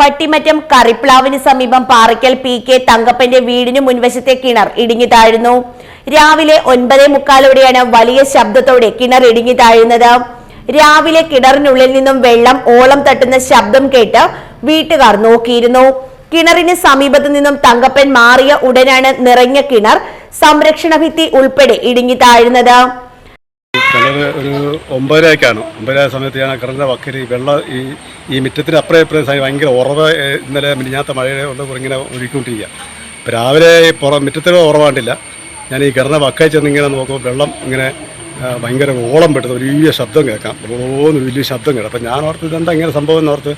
പട്ടിമറ്റം കറിപ്ലാവിന് സമീപം Parakkal P K തങ്കപ്പന്റെ വീടിന് മുൻവശത്തെ കിണർ ഇടിഞ്ഞു താഴ്ന്നു. രാവിലെ ഒൻപതേ മുക്കാലോടെയാണ് വലിയ ശബ്ദത്തോടെ കിണർ ഇടിഞ്ഞു താഴുന്നത്. രാവിലെ കിണറിനുള്ളിൽ നിന്നും വെള്ളം ഓളം തട്ടുന്ന ശബ്ദം കേട്ട് വീട്ടുകാർ നോക്കിയിരുന്നു. കിണറിന് സമീപത്ത് നിന്നും തങ്കപ്പൻ മാറിയ ഉടനാണ് നിറഞ്ഞ കിണർ സംരക്ഷണ ഭിത്തി ഉൾപ്പെടെ ഇടിഞ്ഞു താഴുന്നത്. കിണർ ഒരു ഒമ്പതരയ്ക്കാണ് ഒമ്പതര സമയത്ത് ഞാൻ വക്കിൽ ഈ വെള്ളം ഈ ഈ മുറ്റത്തിന് അപ്പുറം ഇപ്പുറം സമയം ഭയങ്കര ഉറവ് ഇന്നലെ മിനിഞ്ഞാത്ത മഴയുടെ കൊണ്ട് ഇങ്ങനെ ഒഴുകിക്കൊണ്ടിരിക്കുക. അപ്പോൾ രാവിലെ പുറം മുറ്റത്തിന് ഉറവാണ്ടില്ല ഞാൻ ഈ കിണറിന്റെ വക്കായി ചെന്ന് ഇങ്ങനെ നോക്കുമ്പോൾ വെള്ളം ഇങ്ങനെ ഭയങ്കര ഓളം പെട്ടത് ഒരു വലിയ ശബ്ദം കേൾക്കാം. ഓന്ന് വലിയ ശബ്ദം കേൾക്കാം. അപ്പം ഞാൻ ഓർത്ത് ഇതെന്താ ഇങ്ങനെ സംഭവം എന്ന് ഓർത്ത്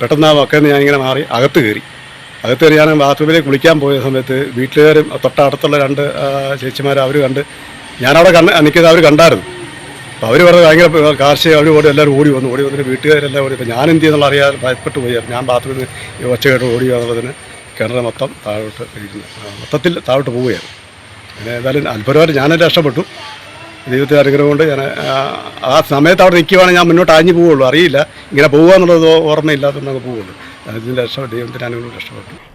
പെട്ടെന്ന് ആ വക്കയിൽ നിന്ന് ഞാനിങ്ങനെ മാറി അകത്ത് കയറി. അകത്ത് കയറി ഞാൻ ബാത്റൂമിലേക്ക് കുളിക്കാൻ പോയ സമയത്ത് വീട്ടുകാരും തൊട്ടടുത്തുള്ള രണ്ട് ചേച്ചിമാർ അവർ കണ്ട് ഞാനവിടെ കണ്ട് നിൽക്കുന്നത് അവർ കണ്ടായിരുന്നു. അവർ പറഞ്ഞത് ഭയങ്കര കാർഷിക അവർ ഓടി എല്ലാവരും ഓടി വന്നു ഓടി വന്നിട്ട് വീട്ടുകാരെല്ലാം ഓടി ഞാൻ എന്ത് ചെയ്യുന്നുള്ള അറിയാതെ ഭയപ്പെട്ടു പോയി. ഞാൻ ബാത്റൂമിൽ ഈ ഒച്ച കേട്ട് ഓടി എന്നുള്ളതിന് കിണറ് മൊത്തം താഴോട്ട് മൊത്തത്തിൽ താഴോട്ട് പോവുകയാണ് പിന്നെ ഏതായാലും അത്ഭുതമായിട്ട് ഞാനും രക്ഷപ്പെട്ടു. ദൈവത്തെ അനുഗ്രഹം കൊണ്ട് ഞാൻ ആ, സമയത്ത് അവിടെ നിൽക്കുവാണെങ്കിൽ ഞാൻ മുന്നോട്ട് അഞ്ഞു പോവുള്ളൂ അറിയില്ല. ഇങ്ങനെ പോകുക എന്നുള്ളത് ഓർമ്മയില്ലാത്തതുകൊണ്ട് അങ്ങ് പോവുള്ളൂ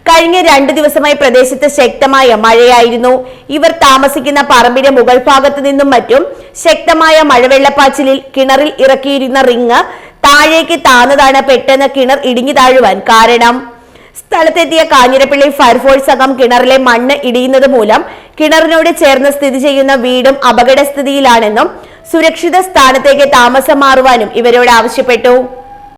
കഴിഞ്ഞ രണ്ടു ദിവസമായി പ്രദേശത്ത് ശക്തമായ മഴയായിരുന്നു. ഇവർ താമസിക്കുന്ന പറമ്പിന്റെ മുകൾ ഭാഗത്തു നിന്നും മറ്റും ശക്തമായ മഴവെള്ളപ്പാച്ചിലിൽ കിണറിൽ ഇറക്കിയിരുന്ന റിങ് താഴേക്ക് താന്നതാണ് പെട്ടെന്ന് കിണർ ഇടിഞ്ഞു താഴുവാൻ കാരണം. സ്ഥലത്തെത്തിയ കാഞ്ഞിരപ്പള്ളി ഫയർഫോഴ്സ് അംഗം കിണറിലെ മണ്ണ് ഇടിയുന്നത് മൂലം കിണറിനോട് ചേർന്ന് സ്ഥിതി ചെയ്യുന്ന വീടും അപകടസ്ഥിതിയിലാണെന്നും സുരക്ഷിത സ്ഥാനത്തേക്ക് താമസം മാറുവാനും ഇവരോട് ആവശ്യപ്പെട്ടു.